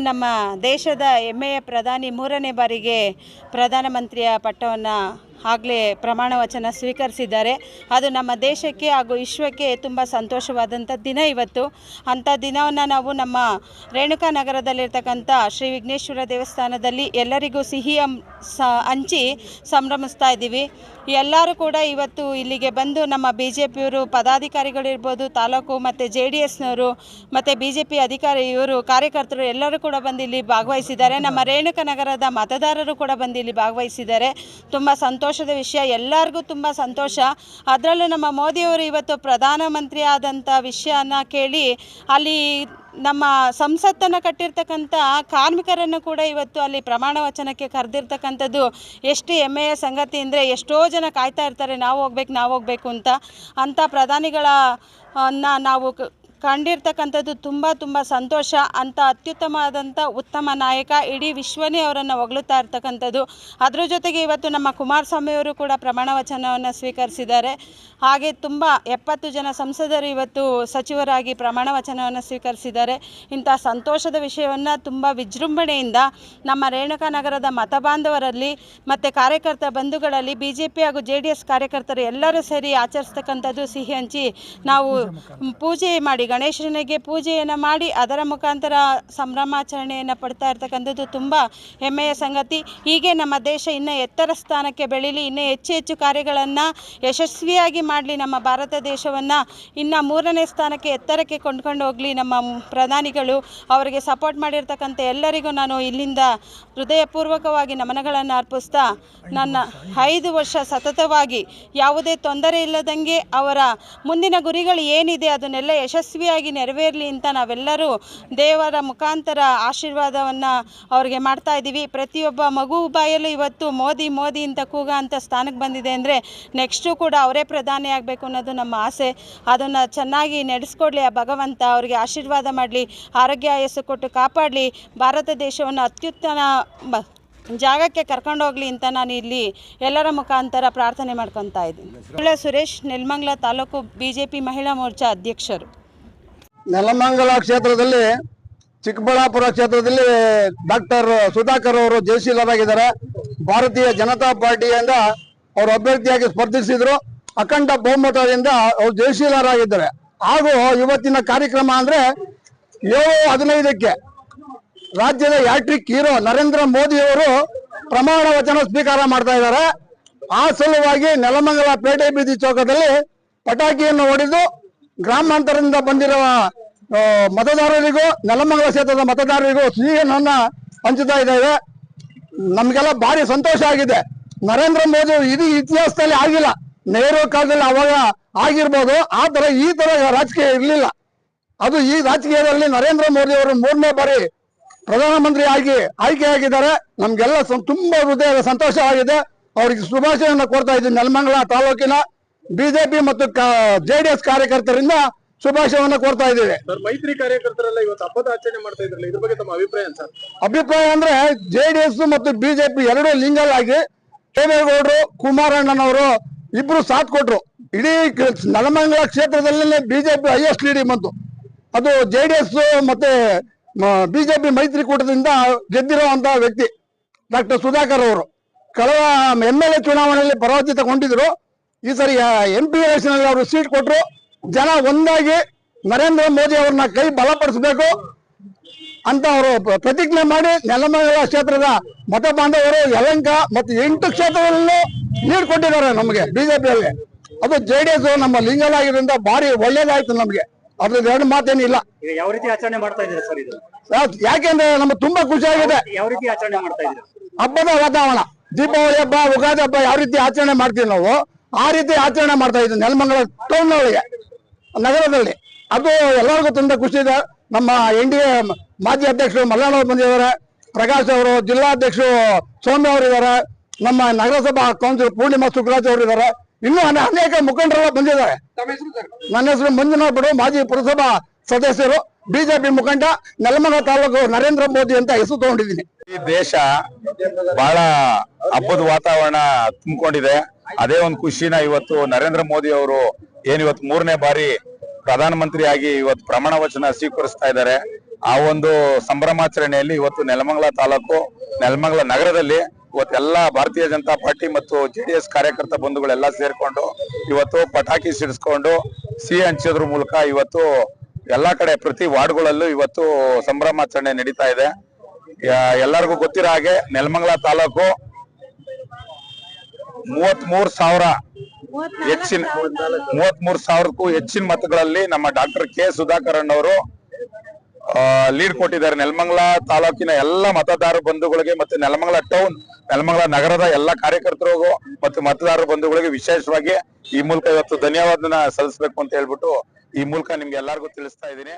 ನಮ್ಮ ದೇಶದ ಹೆಮ್ಮೆಯ ಪ್ರಧಾನಿ ಮೂರನೇ ಬಾರಿಗೆ ಪ್ರಧಾನಮಂತ್ರಿಯ ಪಟ್ಟವನ್ನು ಆಗಲೇ ಪ್ರಮಾಣ ವಚನ ಸ್ವೀಕರಿಸಿದ್ದಾರೆ. ಅದು ನಮ್ಮ ದೇಶಕ್ಕೆ ಹಾಗೂ ವಿಶ್ವಕ್ಕೆ ತುಂಬ ಸಂತೋಷವಾದಂಥ ದಿನ ಇವತ್ತು. ಅಂಥ ದಿನವನ್ನು ನಾವು ನಮ್ಮ ರೇಣುಕಾ ನಗರದಲ್ಲಿರ್ತಕ್ಕಂಥ ಶ್ರೀ ವಿಘ್ನೇಶ್ವರ ದೇವಸ್ಥಾನದಲ್ಲಿ ಎಲ್ಲರಿಗೂ ಸಿಹಿ ಸ, ಹಂಚಿ ಸಂಭ್ರಮಿಸ್ತಾ ಇದ್ದೀವಿ. ಎಲ್ಲರೂ ಕೂಡ ಇವತ್ತು ಇಲ್ಲಿಗೆ ಬಂದು ನಮ್ಮ ಬಿ ಜೆ ಪಿಯವರು ಪದಾಧಿಕಾರಿಗಳಿರ್ಬೋದು ತಾಲೂಕು ಮತ್ತು ಜೆ ಡಿ ಎಸ್ನವರು ಮತ್ತು ಬಿ ಜೆ ಪಿ ಅಧಿಕಾರಿ ಇವರು, ಕಾರ್ಯಕರ್ತರು ಎಲ್ಲರೂ ಕೂಡ ಬಂದು ಇಲ್ಲಿ ಭಾಗವಹಿಸಿದ್ದಾರೆ. ನಮ್ಮ ರೇಣುಕಾ ನಗರದ ಮತದಾರರು ಕೂಡ ಬಂದು ಇಲ್ಲಿ ಭಾಗವಹಿಸಿದ್ದಾರೆ. ತುಂಬ ಸಂತೋಷದ ವಿಷಯ, ಎಲ್ಲರಿಗೂ ತುಂಬ ಸಂತೋಷ. ಅದರಲ್ಲೂ ನಮ್ಮ ಮೋದಿಯವರು ಇವತ್ತು ಪ್ರಧಾನಮಂತ್ರಿ ಆದಂಥ ವಿಷಯನ ಕೇಳಿ, ಅಲ್ಲಿ ನಮ್ಮ ಸಂಸತ್ತನ್ನು ಕಟ್ಟಿರ್ತಕ್ಕಂಥ ಕಾರ್ಮಿಕರನ್ನು ಕೂಡ ಇವತ್ತು ಅಲ್ಲಿ ಪ್ರಮಾಣ ವಚನಕ್ಕೆ ಕರೆದಿರ್ತಕ್ಕಂಥದ್ದು ಎಷ್ಟು ಹೆಮ್ಮೆಯ ಸಂಗತಿ ಅಂದರೆ, ಎಷ್ಟೋ ಜನ ಕಾಯ್ತಾ ಇರ್ತಾರೆ, ನಾವು ಹೋಗ್ಬೇಕು ನಾವು ಹೋಗ್ಬೇಕು ಅಂತ. ಅಂಥ ಪ್ರಧಾನಿಗಳನ್ನ ನಾವು ಕಂಡಿರ್ತಕ್ಕಂಥದ್ದು ತುಂಬ ತುಂಬ ಸಂತೋಷ. ಅಂಥ ಅತ್ಯುತ್ತಮವಾದಂಥ ಉತ್ತಮ ನಾಯಕ ಇಡೀ ವಿಶ್ವನೇ ಅವರನ್ನು ಹೊಗಳುತ್ತಾ ಇರ್ತಕ್ಕಂಥದ್ದು. ಅದರ ಜೊತೆಗೆ ಇವತ್ತು ನಮ್ಮ ಕುಮಾರಸ್ವಾಮಿಯವರು ಕೂಡ ಪ್ರಮಾಣ ವಚನವನ್ನು ಸ್ವೀಕರಿಸಿದ್ದಾರೆ. ಹಾಗೆ ತುಂಬ ಎಪ್ಪತ್ತು ಜನ ಸಂಸದರು ಇವತ್ತು ಸಚಿವರಾಗಿ ಪ್ರಮಾಣ ವಚನವನ್ನು ಸ್ವೀಕರಿಸಿದ್ದಾರೆ. ಇಂಥ ಸಂತೋಷದ ವಿಷಯವನ್ನು ತುಂಬ ವಿಜೃಂಭಣೆಯಿಂದ ನಮ್ಮ ರೇಣುಕಾನಗರದ ಮತಬಾಂಧವರಲ್ಲಿ ಮತ್ತು ಕಾರ್ಯಕರ್ತ ಬಂಧುಗಳಲ್ಲಿ ಬಿ ಜೆ ಪಿ ಹಾಗೂ ಜೆ ಡಿ ಎಸ್ ಕಾರ್ಯಕರ್ತರು ಎಲ್ಲರೂ ಸೇರಿ ಆಚರಿಸ್ತಕ್ಕಂಥದ್ದು ಸಿಹಿ ಹಂಚಿ ನಾವು ಪೂಜೆ ಮಾಡಿ ಗಣೇಶನಿಗೆ ಪೂಜೆಯನ್ನು ಮಾಡಿ ಅದರ ಮುಖಾಂತರ ಸಂಭ್ರಮಾಚರಣೆಯನ್ನು ಪಡ್ತಾ ಇರ್ತಕ್ಕಂಥದ್ದು ತುಂಬ ಹೆಮ್ಮೆಯ ಸಂಗತಿ. ಹೀಗೆ ನಮ್ಮ ದೇಶ ಇನ್ನೂ ಎತ್ತರ ಸ್ಥಾನಕ್ಕೆ ಬೆಳೀಲಿ, ಇನ್ನೂ ಹೆಚ್ಚು ಹೆಚ್ಚು ಕಾರ್ಯಗಳನ್ನು ಯಶಸ್ವಿಯಾಗಿ ಮಾಡಲಿ ನಮ್ಮ ಭಾರತ ದೇಶವನ್ನು. ಇನ್ನು ಮೂರನೇ ಸ್ಥಾನಕ್ಕೆ ಎತ್ತರಕ್ಕೆ ಕೊಂಡ್ಕೊಂಡು ಹೋಗಲಿ ನಮ್ಮ ಪ್ರಧಾನಿಗಳು. ಅವರಿಗೆ ಸಪೋರ್ಟ್ ಮಾಡಿರ್ತಕ್ಕಂಥ ಎಲ್ಲರಿಗೂ ನಾನು ಇಲ್ಲಿಂದ ಹೃದಯಪೂರ್ವಕವಾಗಿ ನಮನಗಳನ್ನು ಅರ್ಪಿಸ್ತಾ, ನನ್ನ ಐದು ವರ್ಷ ಸತತವಾಗಿ ಯಾವುದೇ ತೊಂದರೆ ಇಲ್ಲದಂಗೆ ಅವರ ಮುಂದಿನ ಗುರಿಗಳು ಏನಿದೆ ಅದನ್ನೆಲ್ಲ ಯಶಸ್ವಿಯಾಗಿ ನೆರವೇರಲಿ ಅಂತ ನಾವೆಲ್ಲರೂ ದೇವರ ಮುಖಾಂತರ ಆಶೀರ್ವಾದವನ್ನು ಅವ್ರಿಗೆ ಮಾಡ್ತಾ ಇದ್ದೀವಿ ಪ್ರತಿಯೊಬ್ಬ ಮಗು ಬಾಯಲ್ಲೂ ಇವತ್ತು ಮೋದಿ ಮೋದಿ ಅಂತ ಕೂಗ ಅಂತ ಸ್ಥಾನಕ್ಕೆ ಬಂದಿದೆ ಅಂದರೆ ನೆಕ್ಸ್ಟು ಕೂಡ ಅವರೇ ಪ್ರಧಾನಿ ಆಗಬೇಕು ಅನ್ನೋದು ನಮ್ಮ ಆಸೆ. ಅದನ್ನು ಚೆನ್ನಾಗಿ ನಡೆಸ್ಕೊಡ್ಲಿ ಆ ಭಗವಂತ, ಅವರಿಗೆ ಆಶೀರ್ವಾದ ಮಾಡಲಿ, ಆರೋಗ್ಯ ಆಯಸ್ಸು ಕೊಟ್ಟು ಕಾಪಾಡಲಿ, ಭಾರತ ದೇಶವನ್ನು ಅತ್ಯುತ್ತಮ ಜಾಗಕ್ಕೆ ಕರ್ಕೊಂಡು ಹೋಗ್ಲಿ ಅಂತ ನಾನು ಇಲ್ಲಿ ಎಲ್ಲರ ಮುಖಾಂತರ ಪ್ರಾರ್ಥನೆ ಮಾಡ್ಕೊತಾ ಇದ್ದೀನಿ. Suresh, Nelamangala taluk B J P Mahila Morcha ಅಧ್ಯಕ್ಷರು. ನೆಲಮಂಗಲ ಕ್ಷೇತ್ರದಲ್ಲಿ, ಚಿಕ್ಕಬಳ್ಳಾಪುರ ಕ್ಷೇತ್ರದಲ್ಲಿ ಡಾಕ್ಟರ್ ಸುಧಾಕರ್ ಅವರು ಜಯಶೀಲರಾಗಿದ್ದಾರೆ. ಭಾರತೀಯ ಜನತಾ ಪಾರ್ಟಿಯಿಂದ ಅವರು ಅಭ್ಯರ್ಥಿಯಾಗಿ ಸ್ಪರ್ಧಿಸಿದ್ರು. ಅಖಂಡ ಬಹುಮತದಿಂದ ಅವರು ಜಯಶೀಲರಾಗಿದ್ದಾರೆ. ಹಾಗೂ ಇವತ್ತಿನ ಕಾರ್ಯಕ್ರಮ ಅಂದ್ರೆ ಏಳು ಹದಿನೈದಕ್ಕೆ ರಾಜ್ಯದ ಯಾಟ್ರಿಕ್ ಹೀರೋ ನರೇಂದ್ರ ಮೋದಿ ಅವರು ಪ್ರಮಾಣ ವಚನ ಸ್ವೀಕಾರ ಮಾಡ್ತಾ ಇದ್ದಾರೆ. ಆ ಸಲುವಾಗಿ ನೆಲಮಂಗಲ ಪೇಟೆ ಬೀದಿ ಚೌಕದಲ್ಲಿ ಪಟಾಕಿಯನ್ನು ಹೊಡೆದು ಗ್ರಾಮಾಂತರದಿಂದ ಬಂದಿರುವ ಮತದಾರರಿಗೂ, ನೆಲಮಂಗಲ ಕ್ಷೇತ್ರದ ಮತದಾರರಿಗೂ ಸಿಹಿಯನ್ನ ಹಂಚುತ್ತಾ ಇದ್ದೇವೆ. ನಮಗೆಲ್ಲ ಭಾರಿ ಸಂತೋಷ ಆಗಿದೆ. ನರೇಂದ್ರ ಮೋದಿ ಇಡೀ ಇತಿಹಾಸದಲ್ಲಿ ಆಗಿಲ್ಲ. ನೆಹರು ಕಾಲದಲ್ಲಿ ಅವಾಗ ಆಗಿರ್ಬೋದು. ಆ ತರ ಈ ತರ ರಾಜಕೀಯ ಇರಲಿಲ್ಲ. ಅದು ಈ ರಾಜಕೀಯದಲ್ಲಿ ನರೇಂದ್ರ ಮೋದಿ ಅವರು ಮೂರನೇ ಬಾರಿ ಪ್ರಧಾನಮಂತ್ರಿ ಆಗಿ ಆಯ್ಕೆಯಾಗಿದ್ದಾರೆ ನಮ್ಗೆಲ್ಲ ತುಂಬಾ ಹೃದಯದ ಸಂತೋಷವಾಗಿದೆ ಅವ್ರಿಗೆ ಶುಭಾಶಯವನ್ನು ಕೋರ್ತಾ ಇದ್ದೀನಿ. ನೆಲಮಂಗಲ ತಾಲೂಕಿನ ಬಿಜೆಪಿ ಮತ್ತು ಜೆಡಿಎಸ್ ಕಾರ್ಯಕರ್ತರಿಂದ ಶುಭಾಶಯವನ್ನು ಕೋರ್ತಾ ಇದ್ದೀವಿ. ಸರ್ ಮೈತ್ರಿ ಕಾರ್ಯಕರ್ತರೆಲ್ಲ ಇವತ್ತು ಹಬ್ಬದ ಆಚರಣೆ ಮಾಡ್ತಾ ಇದ್ರಲ್ಲ ಇದ್ರ ಬಗ್ಗೆ ತಮ್ಮ ಅಭಿಪ್ರಾಯ ಸರ್? ಅಭಿಪ್ರಾಯ ಅಂದ್ರೆ ಜೆಡಿಎಸ್ ಮತ್ತು ಬಿಜೆಪಿ ಎರಡೂ ಲಿಂಗಲ್ ಆಗಿ ದೇವೇಗೌಡರು ಕುಮಾರಣ್ಣನವರು ಇಬ್ರು ಸಾಥ್ ಕೊಟ್ರು. ಇಡೀ ನಲಮಂಗಲ ನೆಲಮಂಗಲ ಕ್ಷೇತ್ರದಲ್ಲೇ ಬಿಜೆಪಿ ಹೈಯೆಸ್ಟ್ ಲೀಡಿಂಗ್ ಬಂತು. ಅದು ಜೆ ಡಿ ಎಸ್ ಮತ್ತೆ ಬಿಜೆಪಿ ಮೈತ್ರಿಕೂಟದಿಂದ ಗೆದ್ದಿರುವಂತಹ ವ್ಯಕ್ತಿ ಡಾಕ್ಟರ್ ಸುಧಾಕರ್ ಅವರು. ಕಳೆದ ಎಂ ಎಲ್ ಎ ಚುನಾವಣೆಯಲ್ಲಿ ಪರಾಜಿತಗೊಂಡಿದ್ರು. ಈ ಸರಿ ಎಂ ಪಿ ಎಲೆಕ್ಷನ್ ಅವರು ಸೀಟ್ ಕೊಟ್ರು. ಜನ ಒಂದಾಗಿ ನರೇಂದ್ರ ಮೋದಿ ಅವ್ರನ್ನ ಕೈ ಬಲಪಡಿಸಬೇಕು ಅಂತ ಅವರು ಪ್ರತಿಜ್ಞೆ ಮಾಡಿ ನೆಲಮಂಗಲ ಕ್ಷೇತ್ರದ ಮತ ಬಾಂಧವರು ಯಲಂಕ ಮತ್ತು ಎಂಟು ಕ್ಷೇತ್ರಗಳಲ್ಲೂ ನೀಡ್ ಕೊಟ್ಟಿದ್ದಾರೆ ನಮಗೆ ಬಿಜೆಪಿಯಲ್ಲಿ. ಅದು ಜೆಡಿಎಸ್ ನಮ್ಮ ಲಿಂಗಲ್ ಆಗಿರೋದ್ರಿಂದ ಭಾರಿ ಒಳ್ಳೇದಾಯ್ತು ನಮಗೆ. ಅದ್ರದ್ದು ಎರಡು ಮಾತೇನಿಲ್ಲ ಯಾವ ರೀತಿ ಆಚರಣೆ ಮಾಡ್ತಾ ಇದ್ದೀರಾ ಸರ್ ಇದು? ಯಾಕೆಂದ್ರೆ ನಮ್ಗೆ ತುಂಬಾ ಖುಷಿ ಆಗಿದೆ ಯಾವ ರೀತಿ ಆಚರಣೆ ಮಾಡ್ತಾ ಇದ್ದೀರಾ? ಹಬ್ಬದ ವಾತಾವರಣ. ದೀಪಾವಳಿ ಹಬ್ಬ ಉಗಾದಿ ಹಬ್ಬ ಯಾವ ರೀತಿ ಆಚರಣೆ ಮಾಡ್ತೀವಿ ನಾವು? ಆ ರೀತಿ ಆಚರಣೆ ಮಾಡ್ತಾ ಇದ್ದೀನಿ ನೆಲಮಂಗಲ ಟೌನ್ ಒಳಗೆ ನಗರದಲ್ಲಿ. ಅದು ಎಲ್ಲರಿಗೂ ತುಂಬಾ ಖುಷಿ ಇದೆ. ನಮ್ಮ ಎನ್ ಡಿ ಎ ಮಾಜಿ ಅಧ್ಯಕ್ಷರು ಮಲ್ಲಣ್ಣ ಅವರು ಬಂದಿದ್ದಾರೆ ಪ್ರಕಾಶ್ ಅವರು ಜಿಲ್ಲಾಧ್ಯಕ್ಷರು ಸೌಮ್ಯ ಅವರು ಇದ್ದಾರೆ ನಮ್ಮ ನಗರಸಭಾ ಕೌನ್ಸಿಲ್ ಪೂರ್ಣಿಮಾ ಸುಖರಾಜ್ ಅವರು ಇದ್ದಾರೆ. ಇನ್ನೂ ಅನೇಕ ಮುಖಂಡರೆಲ್ಲ ಬಂದಿದ್ದಾರೆ. ನನ್ನ ಹೆಸರು ಮಂಜುನಾಥ್ ಬಿಡು ಮಾಜಿ ಪುರಸಭಾ ಸದಸ್ಯರು. ಬಿಜೆಪಿ ಮುಖಂಡ ನೆಲಮಂಗಲ ತಾಲೂಕು ನರೇಂದ್ರ ಮೋದಿ ಅಂತ ಹೆಸರು ತಗೊಂಡಿದ್ದೀನಿ. ಈ ದೇಶ ಬಹಳ ಹಬ್ಬದ ವಾತಾವರಣ ತುಂಬಿಕೊಂಡಿದೆ. ಅದೇ ಒಂದು ಖುಷಿನ ಇವತ್ತು ನರೇಂದ್ರ ಮೋದಿ ಅವರು ಏನ್ ಇವತ್ತು ಮೂರನೇ ಬಾರಿ ಪ್ರಧಾನಮಂತ್ರಿಯಾಗಿ ಇವತ್ತು ಪ್ರಮಾಣ ವಚನ ಸ್ವೀಕರಿಸ್ತಾ ಇದ್ದಾರೆ. ಆ ಒಂದು ಸಂಭ್ರಮಾಚರಣೆಯಲ್ಲಿ ಇವತ್ತು ನೆಲಮಂಗಲ ತಾಲೂಕು, ನೆಲಮಂಗಲ ನಗರದಲ್ಲಿ ಇವತ್ತು ಎಲ್ಲ ಭಾರತೀಯ ಜನತಾ ಪಾರ್ಟಿ ಮತ್ತು ಜೆ ಡಿ ಎಸ್ ಕಾರ್ಯಕರ್ತ ಬಂಧುಗಳೆಲ್ಲ ಸೇರ್ಕೊಂಡು ಇವತ್ತು ಪಟಾಕಿ ಸಿಡಿಸ್ಕೊಂಡು ಸಿಹಿ ಹಂಚೋದ್ರ ಮೂಲಕ ಇವತ್ತು ಎಲ್ಲಾ ಕಡೆ ಪ್ರತಿ ವಾರ್ಡ್ಗಳಲ್ಲೂ ಇವತ್ತು ಸಂಭ್ರಮಾಚರಣೆ ನಡೀತಾ ಇದೆ. ಎಲ್ಲರಿಗೂ ಗೊತ್ತಿರೋ ಹಾಗೆ ನೆಲಮಂಗಲ ತಾಲೂಕು ಮೂವತ್ತ್ ಮೂರ್ ಸಾವಿರ ಹೆಚ್ಚಿನ ಮೂವತ್ತ್ ಮೂರ್ ಸಾವಿರಕ್ಕೂ ಹೆಚ್ಚಿನ ಮತಗಳಲ್ಲಿ ನಮ್ಮ ಡಾಕ್ಟರ್ ಕೆ ಸುಧಾಕರ್ ಅವರು ಲೀಡ್ ಕೊಟ್ಟಿದ್ದಾರೆ. ನೆಲಮಂಗಲ ತಾಲೂಕಿನ ಎಲ್ಲ ಮತದಾರ ಬಂಧುಗಳಿಗೆ ಮತ್ತೆ ನೆಲಮಂಗಲ ಟೌನ್ ನೆಲಮಂಗಲ ನಗರದ ಎಲ್ಲ ಕಾರ್ಯಕರ್ತರು ಮತ್ತು ಮತದಾರ ಬಂಧುಗಳಿಗೆ ವಿಶೇಷವಾಗಿ ಈ ಮೂಲಕ ಇವತ್ತು ಧನ್ಯವಾದನ ಸಲ್ಲಿಸಬೇಕು ಅಂತ ಹೇಳ್ಬಿಟ್ಟು ಈ ಮೂಲಕ ನಿಮ್ಗೆ ಎಲ್ಲರಿಗೂ ತಿಳಿಸ್ತಾ ಇದ್ದೀನಿ.